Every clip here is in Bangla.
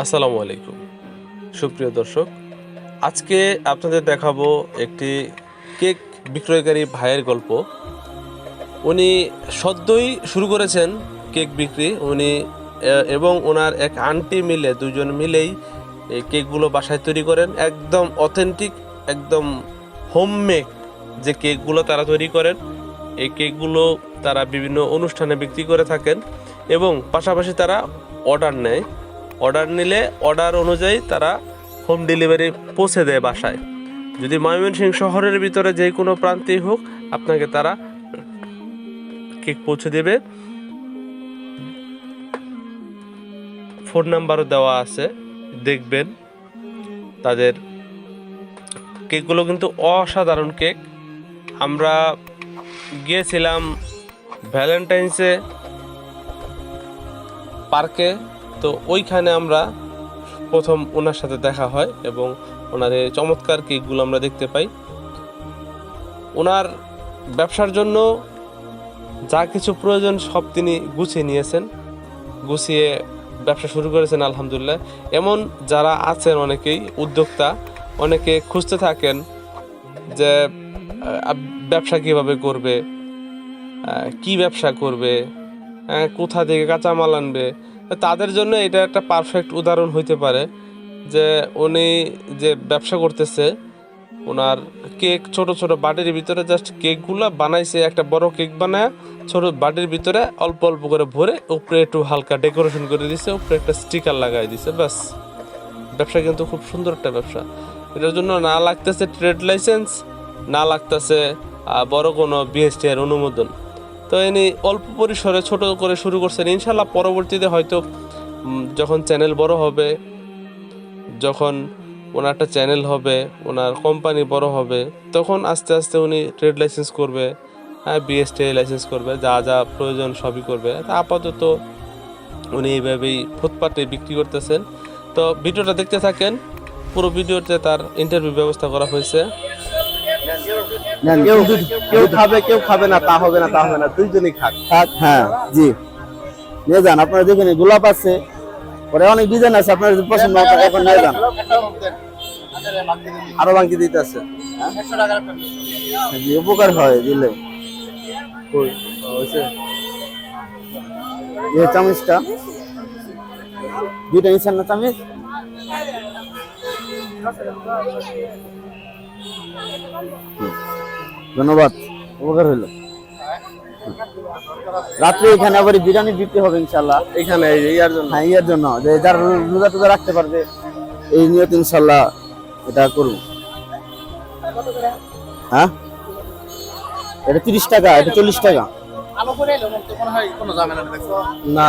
আসসালামু আলাইকুম। সুপ্রিয় দর্শক, আজকে আপনাদের দেখাবো একটি কেক বিক্রয়কারী ভাইয়ের গল্প। উনি সদ্যই শুরু করেছেন কেক বিক্রি। উনি এবং ওনার এক আন্টি মিলে, দুজন মিলেই এই কেকগুলো বাসায় তৈরি করেন। একদম অথেন্টিক, একদম হোমমেড যে কেকগুলো তারা তৈরি করেন, এই কেকগুলো তারা বিভিন্ন অনুষ্ঠানে বিক্রি করে থাকেন এবং পাশাপাশি তারা অর্ডার নেয়। অর্ডার নিলে অর্ডার অনুযায়ী তারা হোম ডেলিভারি পৌঁছে দেয় বাসায়। যদি ময়মনসিংহ শহরের ভিতরে যে কোনো প্রান্তেই হোক, আপনাকে তারা কেক পৌঁছে দেবে। ফোন নাম্বারও দেওয়া আছে, দেখবেন। তাদের কেকগুলো কিন্তু অসাধারণ কেক। আমরা গিয়েছিলাম ভ্যালেন্টাইন্সে পার্কে। তো ওইখানে আমরা প্রথম ওনার সাথে দেখা হয় এবং ওনার চমৎকার কেকগুলো আমরা দেখতে পাই। ওনার ব্যবসার জন্য যা কিছু প্রয়োজন সব তিনি গুছিয়ে নিয়েছেন, গুছিয়ে ব্যবসা শুরু করেছেন আলহামদুলিল্লাহ। এমন যারা আছেন অনেকেই, উদ্যোক্তা, অনেকে খুঁজতে থাকেন যে ব্যবসা কীভাবে করবে কি ব্যবসা করবে কোথা থেকে কাঁচামাল আনবে তাদের জন্য এটা একটা পারফেক্ট উদাহরণ হইতে পারে যে উনি যে ব্যবসা করতেছে ওনার কেক ছোট ছোট বাটির ভিতরে জাস্ট কেকগুলো বানাইছে, একটা বড় কেক বানায় ছোট বাটির ভিতরে অল্প অল্প করে ভরে উপরে একটু হালকা ডেকোরেশন করে দিছে, উপরে একটা স্টিকার লাগাই দিছে, ব্যাস। ব্যবসা কিন্তু খুব সুন্দর একটা ব্যবসা। এটার জন্য না লাগতেছে ট্রেড লাইসেন্স না লাগতেছে বড় কোনো বিএসটি এর অনুমোদন। তো ইনি অল্প পরিসরে ছোট করে শুরু করছেন। ইনশাল্লাহ পরবর্তীতে হয়তো যখন চ্যানেল বড় হবে, যখন ওনার একটা চ্যানেল হবে, ওনার কোম্পানি বড় হবে, তখন আস্তে আস্তে উনি ট্রেড লাইসেন্স করবে হ্যাঁ বিএসটি লাইসেন্স করবে, যা যা প্রয়োজন সবই করবে। আপাতত উনি এইভাবেই ফুটপাতে বিক্রি করতেছেন। তো ভিডিওটা দেখতে থাকেন, পুরো ভিডিওতে তার ইন্টারভিউ ব্যবস্থা করা হয়েছে। কেউ খাবে কেউ খাবে না তা হবে না তা হবে না দুইজনই খাক। থাক হ্যাঁ জি। নিয়ে যান আপনারা দেখুন গোলাপ আছে পরে অনেক ডিজাইন আছে আপনার যদি পছন্দ হয় এখন নিয়ে যান। আরও বাকি দিতে আছে। জি উপকার হয় দিলে। এই চামচটা। দুইটা নিচ্ছেন না চামচ? হুম। ধন্যবাদ। উপকার হইল। রাত্রে এখানে আবার বিরিয়ানি বিক্রি হবে ইনশাল্লাহ এখানে ইয়ার জন্য। হ্যাঁ ইয়ের জন্য। যে যার রোজা টোজা রাখতে পারবে এই নিয়ত ইনশাল্লাহ এটা করুন। হ্যাঁ? এটা তিরিশ টাকা এটা চল্লিশ টাকা। না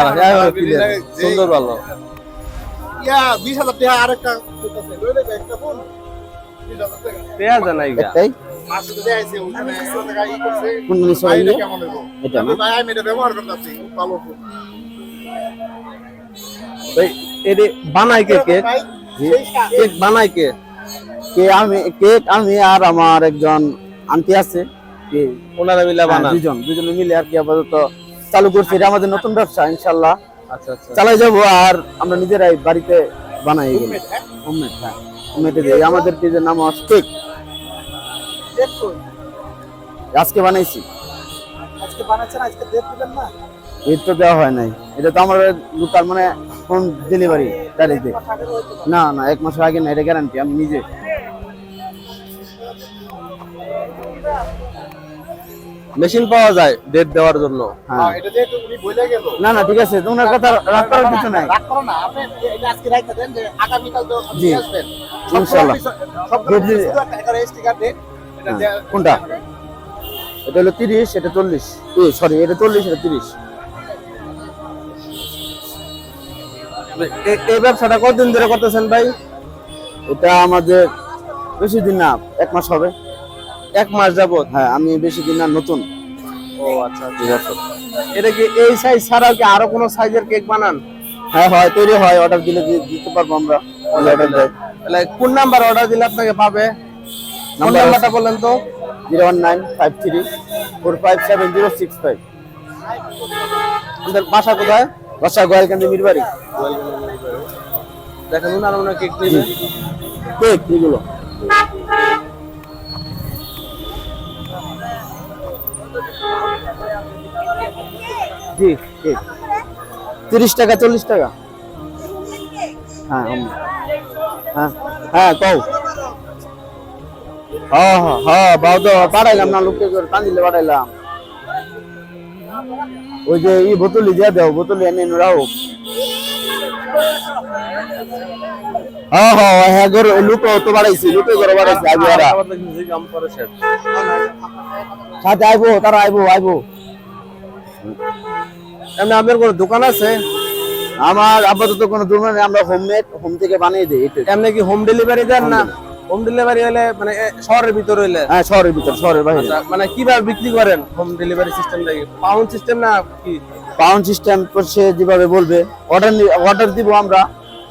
clear। সুন্দর ভালো। পেঁয়াজ নাই গা। কোন জিনিস? এটা না? এটি বানাই কে কেক কেক বানাই কে? কে আমি কেক আমি আর আমার একজন আন্টি আছে। কে ওনারা মিলে হ্যাঁ, বানান। দুজন দুজনে মিলে আর কি আপাতত চালু করছি। এটা আমাদের নতুন ব্যবসা ইনশাল্লাহ আচ্ছা আচ্ছা। চালাই যাব আর আমরা নিজেরাই বাড়িতে বানাই এগুলো। হোমমেড হ্যাঁ। হোমমেড দিই। আমাদের যে নাম অস্টেক আজকে বানাইছি। আজকে বানাইছি এর তো দেওয়া হয় নাই। এটা তো আমার লোকাল মানে হোম ডেলিভারি তারিখে না না এক মাস আগে না এটা গ্যারান্টি আমি নিজে। মেশিন পাওয়া যায় ডেট দেওয়ার জন্য। হ্যাঁ। না না ঠিক আছে তোমার কথা রাগ করার কিছু নাই। জি। ইনশাল্লাহ হ্যাঁ, কোনটা? এটা হলো তিরিশ এটা চল্লিশ। সরি এটা চল্লিশ এটা তিরিশ। এই ব্যবসাটা কতদিন ধরে করতেছেন ভাই? এটা আমাদের বেশি দিন না এক মাস হবে। এক মাস যাবত হ্যাঁ আমি বেশি দিন না নতুন। ও আচ্ছা ঠিক আছে। এটা কি এই সাইজ ছাড়াও কি আরও কোনো সাইজের কেক বানান? হ্যাঁ হয় তৈরি হয় অর্ডার দিলে দিতে পারব আমরা। অর্ডার দেয়। তাহলে কোন নাম্বার অর্ডার দিলে আপনাকে পাবে? নাম্বারটা বললেন তো? Zero one nine five three four five seven zero six five. আপনাদের বাসা কোথায়? বাসা গোয়ালকান্দি মিরবাড়ি। দেখেন উনার কেক নেবে কেক এগুলো। জি কেক তিরিশ টাকা, চল্লিশ টাকা। হ্যাঁ হ্যাঁ। হ্যাঁ কও। হ্যাঁ হ্যাঁ হ্যাঁ বাউ তো পাঠাইলাম না, লোককে কান্দিলে পাঠাইলাম ওই যে ই বোতলি দিয়ে দাও, বোতলি এনে রাও। হ্যাঁ আইবো ওরা আবার দেখি যে কাম করে শেষ সাথে আইবো তারা আইবো আইবো। এমনি আপনার কোনো দোকান আছে? আমার আপাতত কোনো দূর নেই আমরা হোমমেড হোম থেকে বানিয়ে দিই এমনি কি হোম ডেলিভারি দেন না? হোম ডেলিভারি হলে মানে শহরের ভিতর হইলে? হ্যাঁ শহরের ভিতর শহরের বাইরে। আচ্ছা, মানে কীভাবে বিক্রি করেন হোম ডেলিভারি সিস্টেম লাগে পাউন্ড সিস্টেম না কি? পাউন্ড সিস্টেম সে যেভাবে বলবে অর্ডার অর্ডার দিব আমরা।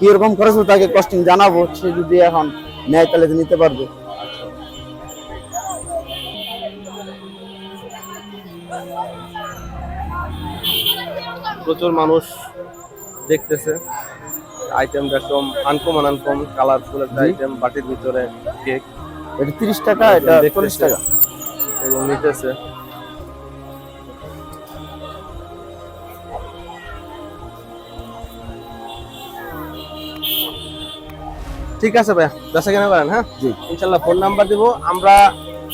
কি রকম খরচ হবে তাকে কস্টিং জানাব সে যদি এখন নেয় তাহলে নিতে পারবে। প্রচুর মানুষ দেখতেছে। আইটেমটা একদম আনকমন আনকম কালারফুল একটা আইটেম বাটির ভিতরে কেক এটা তিরিশ টাকা এটা চল্লিশ টাকা। এবং নিতেছে। ঠিক আছে ভাই বেচা কেনা করেন হ্যাঁ? জি। ইনশাল্লাহ ফোন নাম্বার দিব। আমরা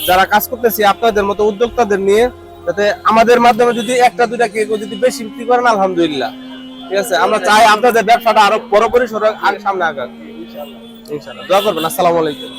যারা কাজ করতেছি আপনাদের মতো উদ্যোক্তাদের নিয়ে যাতে আমাদের মাধ্যমে যদি একটা দুইটা কেক যদি বেশি বিক্রি করেন আলহামদুলিল্লাহ। ঠিক আছে? আমরা চাই আপনাদের ব্যবসাটা আরও বড় পরিসরে আগে সামনে আগাক। ইনশাল্লাহ। দোয়া করবেন। আসসালামু আলাইকুম।